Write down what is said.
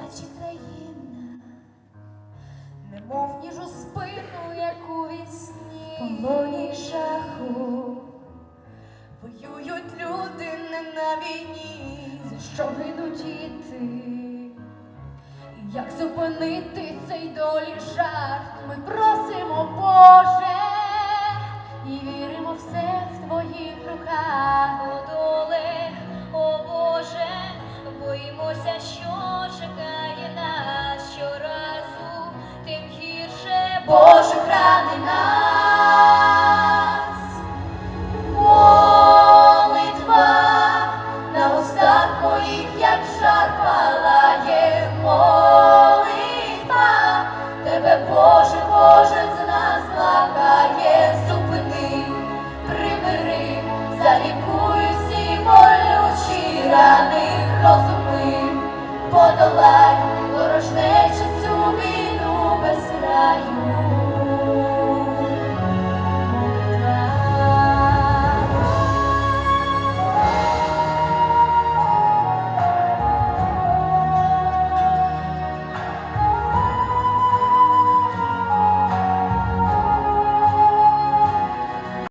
наче країна, немов ніжу спину, як у вісні, полоні шаху воюють люди не на війні, за що гинуть діти, як зупинити цей долі жарт, ми просимо Боже. Розуми, подолай ворожнечу цю війну без раю.